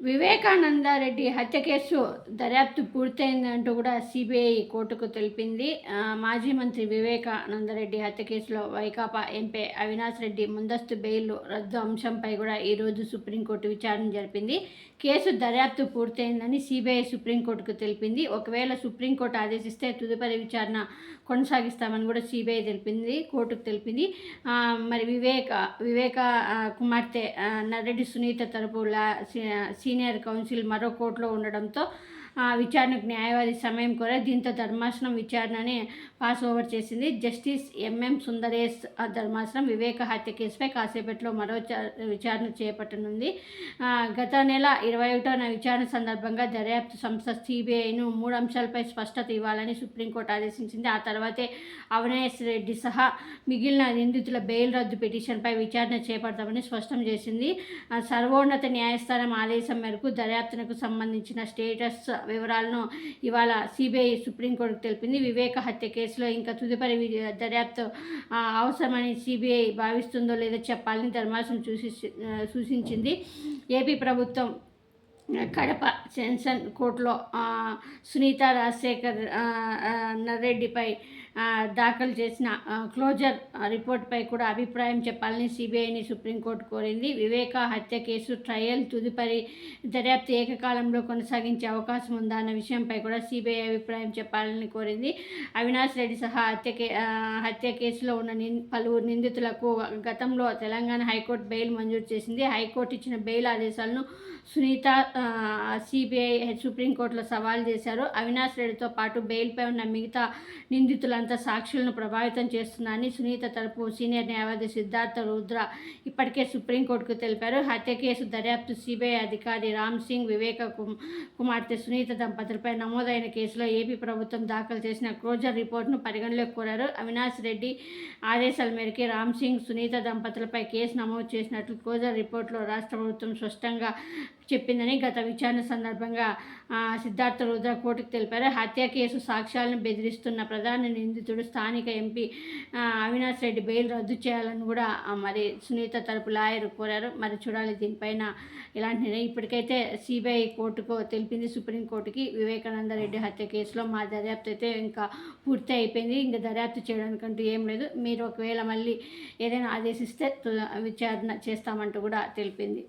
వివేకానంద రెడ్డి హత్య కేసు దర్యాప్తు పూర్తయిందంటూ కూడా సిబిఐ కోర్టుకు తెలిపింది. మాజీ మంత్రి వివేకానందరెడ్డి హత్య కేసులో వైకాపా ఎంపీ అవినాష్ రెడ్డి ముందస్తు బెయిల్ రద్దు అంశంపై కూడా ఈరోజు సుప్రీంకోర్టు విచారణ జరిపింది. కేసు దర్యాప్తు పూర్తయిందని సిబిఐ సుప్రీంకోర్టుకు తెలిపింది. ఒకవేళ సుప్రీంకోర్టు ఆదేశిస్తే తదుపరి విచారణ కొనసాగిస్తామని కూడా సిబిఐ తెలిపింది కోర్టుకు తెలిపింది. మరి వివేక వివేక కుమార్తె నరెడ్డి సునీత తరపు లా సీనియర్ కౌన్సిల్ మరో కోర్టులో ఉండడంతో విచారణకు న్యాయవాది సమయం కోర దీంతో ధర్మాసనం విచారణని పాస్ ఓవర్ చేసింది. జస్టిస్ ఎంఎం సుందరేష్ ధర్మాసనం వివేక హత్య కేసుపై కాసేపట్లో మరో విచారణ చేపట్టనుంది. గత నెల ఇరవై ఒకటోన విచారణ సందర్భంగా దర్యాప్తు సంస్థ సిబిఐను మూడు అంశాలపై స్పష్టత ఇవ్వాలని సుప్రీంకోర్టు ఆదేశించింది. ఆ తర్వాతే అవినాష్ రెడ్డి సహా మిగిలిన నిందితుల బెయిల్ రద్దు పిటిషన్పై విచారణ చేపడతామని స్పష్టం చేసింది. సర్వోన్నత న్యాయస్థానం ఆదేశం మేరకు దర్యాప్తునకు సంబంధించిన స్టేటస్ వివరాలను ఇవాళ సిబిఐ సుప్రీంకోర్టుకు తెలిపింది. వివేక హత్య కేసులో ఇంకా తదుపరి దర్యాప్తు అవసరమని సిబిఐ భావిస్తుందో లేదో చెప్పాలని ధర్మాసనం చూసి సూచించింది. ఏపీ ప్రభుత్వం కడప సెన్సన్ కోర్టులో సునీత రాజశేఖర్ ఆ, దాఖలు చేసిన క్లోజర్ రిపోర్ట్పై కూడా అభిప్రాయం చెప్పాలని సిబిఐని సుప్రీంకోర్టు కోరింది. వివేక హత్య కేసు ట్రయల్ తుదిపరి దర్యాప్తు ఏకకాలంలో కొనసాగించే అవకాశం ఉందా అన్న విషయంపై కూడా సిబిఐ అభిప్రాయం చెప్పాలని కోరింది. అవినాష్ రెడ్డి సహా హత్య కే హత్య కేసులో ఉన్న నిన్ పలువురు నిందితులకు గతంలో తెలంగాణ హైకోర్టు బెయిల్ మంజూరు చేసింది. హైకోర్టు ఇచ్చిన బెయిల్ ఆదేశాలను సునీత సిబిఐ సుప్రీంకోర్టులో సవాల్ చేశారు. అవినాష్ రెడ్డితో పాటు బెయిల్పై ఉన్న మిగతా నిందితులంతా సాక్షులను ప్రభావితం చేస్తున్నారని సునీత తరపు సీనియర్ న్యాయవాది సిద్ధార్థ రుద్ర ఇప్పటికే సుప్రీంకోర్టుకు తెలిపారు. హత్య కేసు దర్యాప్తు సిబిఐ అధికారి రామ్ సింగ్ వివేక కుమార్తె సునీత దంపతులపై నమోదైన కేసులో ఏపీ ప్రభుత్వం దాఖలు చేసిన క్లోజర్ రిపోర్టును పరిగణలోకి కోరారు. అవినాష్ రెడ్డి ఆదేశాల మేరకు రామ్ సింగ్ సునీత దంపతులపై కేసు నమోదు చేసినట్లు క్లోజర్ రిపోర్టులో రాష్ట్ర ప్రభుత్వం స్పష్టంగా చెప్పిందని గత విచారణ సందర్భంగా సిద్ధార్థ రుద్ర కోర్టుకు తెలిపారు. హత్య కేసు సాక్ష్యాలను బెదిరిస్తున్న ప్రధాన నిందితుడు స్థానిక ఎంపీ అవినాష్ రెడ్డి బెయిల్ రద్దు చేయాలని కూడా మరి సునీత తరపు లాయర్ కోరారు. మరి చూడాలి దీనిపైన ఇలాంటి నిర్ణయం. ఇప్పటికైతే సిబిఐ కోర్టుకు తెలిపింది. సుప్రీంకోర్టుకి వివేకానంద రెడ్డి హత్య కేసులో మా దర్యాప్తు అయితే ఇంకా పూర్తి అయిపోయింది. ఇంకా దర్యాప్తు చేయడానికంటూ ఏం లేదు. మీరు ఒకవేళ మళ్ళీ ఏదైనా ఆదేశిస్తే విచారణ చేస్తామంటూ కూడా తెలిపింది.